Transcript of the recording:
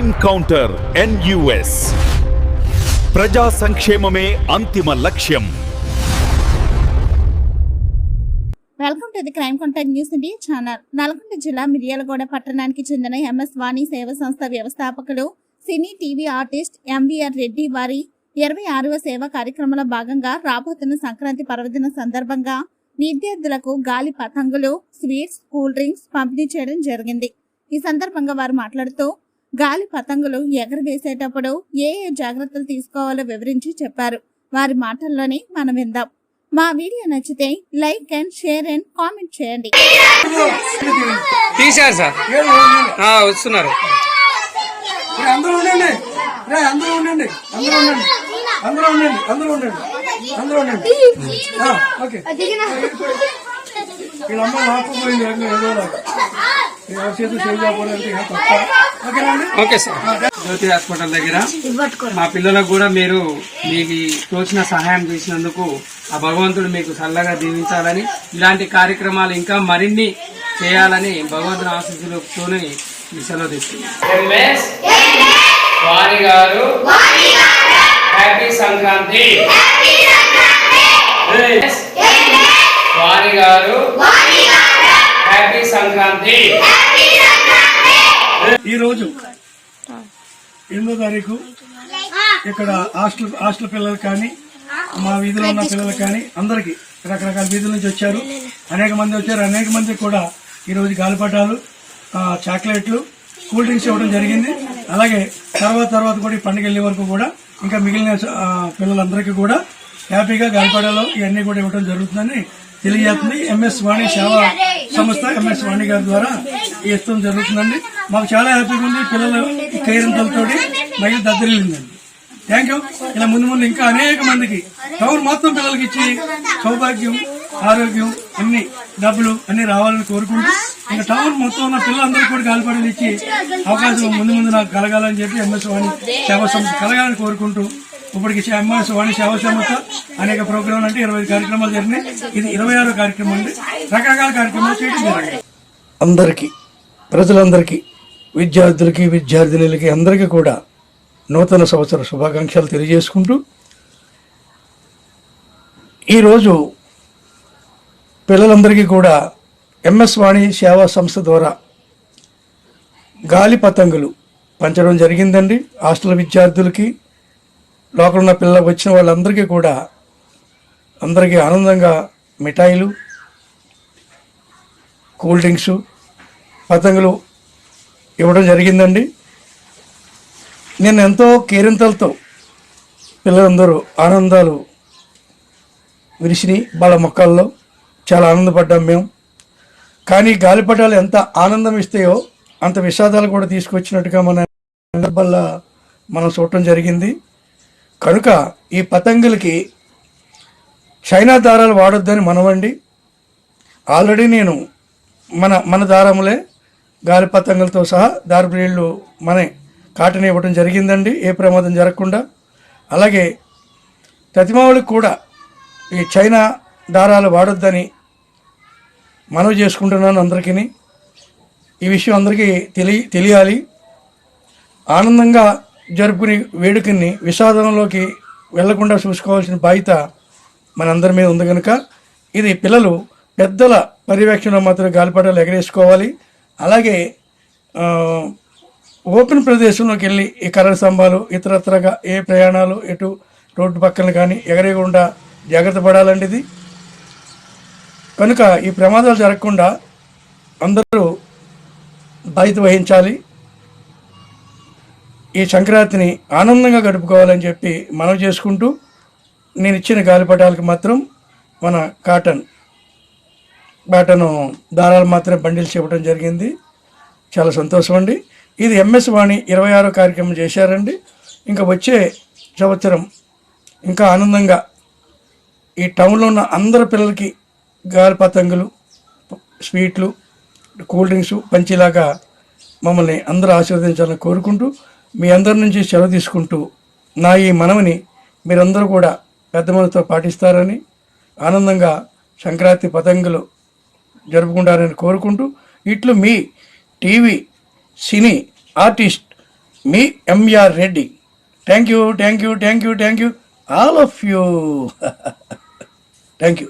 Crime counter NUS ప్రజా సంక్షేమమే అంతిమ లక్ష్యం. Welcome to the crime contact news India channel Nalgonda జిల్లా మిర్యాలగూడ పట్టణానికి చెందిన ఎంఎస్ వాణి సేవ సంస్థ వ్యవస్థాపకులు cine TV artist MVR Reddy వారి ఇరవై ఆరవ సేవా కార్యక్రమంలో భాగంగా రాబోతున్న సంక్రాంతి పర్వదిన సందర్భంగా విద్యార్థులకు గాలి పతంగులు స్వీట్స్ కూల్ డ్రింక్స్ పంపిణీ చేయడం జరిగింది. ఈ సందర్భంగా వారు మాట్లాడుతూ గాలి పతంగులు ఎగరవేసేటప్పుడు ఏ ఏ జాగ్రత్తలు తీసుకోవాలో వివరించి చెప్పారు. వారి మాటల్లోనే మనం విందాం. మా వీడియో నచ్చితే like and share and comment చేయండి. తీశారు సార్. ఆ, వస్తున్నారు. రే, అందరూ ఉండండి. రే అందరూ ఉండండి. అందరూ ఉండండి. అందరూ ఉండండి. అందరూ ఉండండి. అందరూ ఉండండి. ఆ, okay. Okay sir. Jyothi hospital దగ్గర మా పిల్లలకు కూడా మీరు మీకు తోచిన సహాయం చేసినందుకు ఆ భగవంతుడు మీకు చల్లగా దీవించాలని ఇలాంటి కార్యక్రమాలు ఇంకా మరిన్ని చేయాలని భగవంతుని ఆశీస్సులతోనే ఈ సెలవు తీసుకున్నాం. వాణి గారు హ్యాపీ సంక్రాంతి. వాణి గారు హ్యాపీ సంక్రాంతి. ఈ రోజు ఎనిమిదో తారీఖు ఇక్కడ హాస్టల్ హాస్టల్ పిల్లలు కానీ మా వీధిలో ఉన్న పిల్లలు కానీ అందరికి రకరకాల వీధుల నుంచి వచ్చారు. అనేక మంది వచ్చారు. అనేక మంది కూడా ఈ రోజు గాలిపటాలు చాక్లెట్లు కూల్ డ్రింక్స్ ఇవ్వడం జరిగింది. అలాగే తర్వాత తర్వాత కూడా ఈ పండుగ వెళ్ళే వరకు కూడా ఇంకా మిగిలిన పిల్లలందరికీ కూడా హ్యాపీగా గాలిపటాలు ఇవన్నీ కూడా ఇవ్వడం జరుగుతుందని తెలియజేస్తుంది. ఎంఎస్ వాణి సేవా సంస్థ ఎంఎస్ వాణి గారి ద్వారా ఇష్టం జరుగుతుందండి. మాకు చాలా హ్యాపీగా ఉంది. పిల్లలు కైరంతలతో మహిళ దద్దరిల్లిందండి థ్యాంక్ యూ ఇలా ముందు ముందు ఇంకా అనేక మందికి టౌన్ మొత్తం పిల్లలకి ఇచ్చి సౌభాగ్యం ఆరోగ్యం అన్ని డబ్బులు అన్ని రావాలని కోరుకుంటూ ఇంకా టౌన్ మొత్తం ఉన్న పిల్లలందరికీ కూడా గాలిపడలు ఇచ్చి అవకాశం ముందు ముందు నాకు కలగాలని చెప్పి ఎంఎస్ వాణి సేవా సంస్థ కలగాలని కోరుకుంటూ ఇప్పటికి ఎంఎస్ వాణి సేవా సంస్థ అనేక ప్రోగ్రాంలు అంటే ఇరవై కార్యక్రమాలు జరిగినాయి. ఇది ఇరవై ఆరో కార్యక్రమం అండి. రకరకాల కార్యక్రమాలు చేయడం జరిగింది. అందరికీ ప్రజలందరికీ విద్యార్థులకి విద్యార్థినులకి అందరికీ కూడా నూతన సంవత్సర శుభాకాంక్షలు తెలియజేసుకుంటూ ఈరోజు పిల్లలందరికీ కూడా ఎంఎస్ వాణి సేవా సంస్థ ద్వారా గాలి పతంగులు పంచడం జరిగిందండి. హాస్టల్ విద్యార్థులకి లోకల్ ఉన్న పిల్లలు వచ్చిన వాళ్ళందరికీ కూడా అందరికీ ఆనందంగా మిఠాయిలు కూల్ డ్రింక్స్ పతంగులు ఇవ్వడం జరిగిందండి. నేను ఎంతో కేరింతలతో పిల్లలందరూ ఆనందాలు విరిసిని వాళ్ళ మొక్కల్లో. చాలా ఆనందపడ్డాం మేము. కానీ గాలిపటాలు ఎంత ఆనందం ఇస్తాయో అంత విషాదాలు కూడా తీసుకొచ్చినట్టుగా మన సందర్భాల్లో మనం చూడటం జరిగింది. కనుక ఈ పతంగులకి చైనా దారాలు వాడొద్దని మనవండి ఆల్రెడీ నేను మన మన దారములే గాలి పతంగులతో సహా దారిబ్రీళ్ళు మనే కాటన్ ఇవ్వడం జరిగిందండి. ఏ ప్రమాదం జరగకుండా. అలాగే ప్రతిమావులకు కూడా ఈ చైనా దారాలు వాడొద్దని మనవి చేసుకుంటున్నాను అందరికీ ఈ విషయం అందరికీ తెలియ తెలియాలి. ఆనందంగా జరుపుకునే వేడుకని విషాదంలోకి వెళ్ళకుండా చూసుకోవాల్సిన బాధ్యత మనందరి మీద ఉంది కనుక ఇది పిల్లలు పెద్దల పర్యవేక్షణ మాత్రం గాలిపటాలు ఎగరేసుకోవాలి. అలాగే ఓపెన్ ప్రదేశంలోకి వెళ్ళి ఈ కర్ర స్తంభాలు ఇతరత్రగా ఏ ప్రయాణాలు ఎటు రోడ్డు పక్కన కానీ ఎగరేయకుండా జాగ్రత్త పడాలండి ఇది కనుక ఈ ప్రమాదాలు జరగకుండా అందరూ బాధ్యత వహించాలి. ఈ సంక్రాంతిని ఆనందంగా గడుపుకోవాలని చెప్పి మనం చేసుకుంటూ నేను ఇచ్చిన గాలిపటాలకు మాత్రం మన కాటన్ బాటను దారాలు మాత్రమే బండిల్స్ ఇవ్వడం జరిగింది. చాలా సంతోషం అండి. ఇది ఎంఎస్ వాణి ఇరవై ఆరో కార్యక్రమం చేశారండి. ఇంకా వచ్చే సంవత్సరం ఇంకా ఆనందంగా ఈ టౌన్లో ఉన్న అందరి పిల్లలకి గాలి పతంగులు స్వీట్లు కూల్ డ్రింక్స్ పంచేలాగా మమ్మల్ని అందరూ ఆశీర్వదించాలని కోరుకుంటూ మీ అందరి నుంచి సెలవు తీసుకుంటూ నా ఈ మనవిని మీరందరూ కూడా పెద్ద మనతో పాటిస్తారని ఆనందంగా సంక్రాంతి పతంగులు జరుపుకుంటారని కోరుకుంటూ ఇట్లు మీ TV cine artist me MR Reddy. Thank you thank you thank you thank you all of you. Thank you.